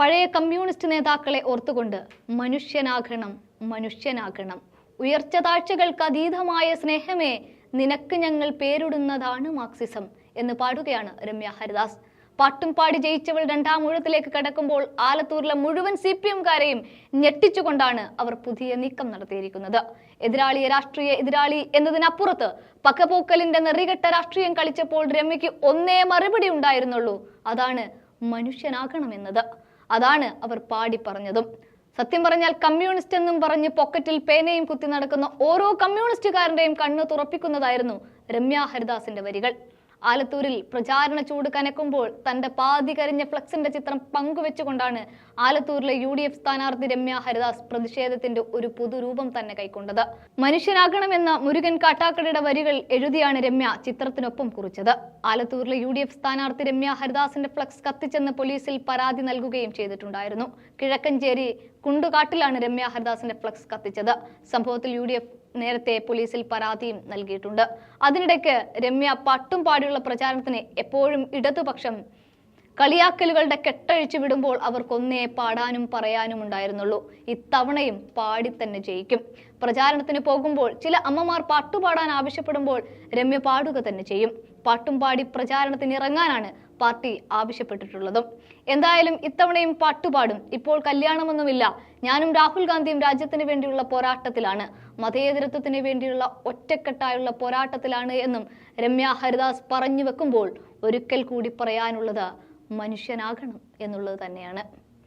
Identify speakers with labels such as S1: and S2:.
S1: പഴയ കമ്മ്യൂണിസ്റ്റ് നേതാക്കളെ ഓർത്തുകൊണ്ട് മനുഷ്യനാകണം മനുഷ്യനാകണം. ഉയർച്ച താഴ്ചകൾക്ക് അതീതമായ സ്നേഹമേ നിനക്ക് ഞങ്ങൾ പേരിടുന്നതാണ് മാർക്സിസം എന്ന് പാടുകയാണ് രമ്യ ഹരിദാസ്. പാട്ടും പാടി ജയിച്ചവൾ രണ്ടാം ഊഴത്തിലേക്ക് കടക്കുമ്പോൾ ആലത്തൂരിലെ മുഴുവൻ സി പി എംകാരെയും ഞെട്ടിച്ചുകൊണ്ടാണ് അവർ പുതിയ നീക്കം നടത്തിയിരിക്കുന്നത്. എതിരാളിയെ രാഷ്ട്രീയ എതിരാളി എന്നതിനപ്പുറത്ത് പക്കപോക്കലിന്റെ നെറികെട്ട രാഷ്ട്രീയം കളിച്ചപ്പോൾ രമ്യയ്ക്ക് ഒന്നേ മറുപടി ഉണ്ടായിരുന്നുള്ളൂ. അതാണ് മനുഷ്യനാകണമെന്നത്. അതാണ് അവർ പാടി പറഞ്ഞതും. സത്യം പറഞ്ഞാൽ കമ്മ്യൂണിസ്റ്റ് എന്നും പറഞ്ഞ് പോക്കറ്റിൽ പേനയും കുത്തി നടക്കുന്ന ഓരോ കമ്മ്യൂണിസ്റ്റുകാരന്റെയും കണ്ണ് തുറപ്പിക്കുന്നതായിരുന്നു രമ്യ ഹരിദാസിന്റെ വരികൾ. ആലത്തൂരിൽ പ്രചാരണ ചൂട് കനക്കുമ്പോൾ തന്റെ പാതി കരിഞ്ഞ ഫ്ലക്സിന്റെ ചിത്രം പങ്കുവെച്ചുകൊണ്ടാണ് ആലത്തൂരിലെ യു ഡി എഫ് സ്ഥാനാർത്ഥി രമ്യ ഹരിദാസ് പ്രതിഷേധത്തിന്റെ ഒരു പുതുരൂപം തന്നെ കൈക്കൊണ്ടത്. മനുഷ്യനാകണമെന്ന മുരുകൻ കാട്ടാക്കടയുടെ വരികൾ എഴുതിയാണ് രമ്യ ചിത്രത്തിനൊപ്പം കുറിച്ചത്. ആലത്തൂരിലെ യു ഡി എഫ് സ്ഥാനാർത്ഥി രമ്യ ഹരിദാസിന്റെ ഫ്ലക്സ് കത്തിച്ചെന്ന് പോലീസിൽ പരാതി നൽകുകയും ചെയ്തിട്ടുണ്ടായിരുന്നു. കിഴക്കഞ്ചേരി കുണ്ടുകാട്ടിലാണ് രമ്യ ഹരിദാസിന്റെ ഫ്ലക്സ് കത്തിച്ചത്. സംഭവത്തിൽ യു ഡി എഫ് നേരത്തെ പോലീസിൽ പരാതിയും നൽകിയിട്ടുണ്ട്. അതിനിടയ്ക്ക് രമ്യ പട്ടും പാടിയുള്ള പ്രചാരണത്തിന് എപ്പോഴും ഇടതുപക്ഷം കളിയാക്കലുകളുടെ കെട്ടഴിച്ചു വിടുമ്പോൾ അവർക്കൊന്നേ പാടാനും പറയാനും ഉണ്ടായിരുന്നുള്ളൂ. ഇത്തവണയും പാടി തന്നെ ജയിക്കും. പ്രചാരണത്തിന് പോകുമ്പോൾ ചില അമ്മമാർ പാട്ടുപാടാൻ ആവശ്യപ്പെടുമ്പോൾ രമ്യ പാടുക തന്നെ ചെയ്യും. പാട്ടും പാടി പ്രചാരണത്തിന് ഇറങ്ങാനാണ് പാർട്ടി ആവശ്യപ്പെട്ടിട്ടുള്ളതും. എന്തായാലും ഇത്തവണയും പാട്ടുപാടും. ഇപ്പോൾ കല്യാണമൊന്നുമില്ല. ഞാനും രാഹുൽ ഗാന്ധിയും രാജ്യത്തിന് വേണ്ടിയുള്ള പോരാട്ടത്തിലാണ്. മതേതരത്വത്തിന് വേണ്ടിയുള്ള ഒറ്റക്കെട്ടായുള്ള പോരാട്ടത്തിലാണ് എന്നും രമ്യ ഹരിദാസ് പറഞ്ഞു വെക്കുമ്പോൾ ഒരിക്കൽ കൂടി പറയാനുള്ളത് മനുഷ്യനാകണം എന്നുള്ളത് തന്നെയാണ്.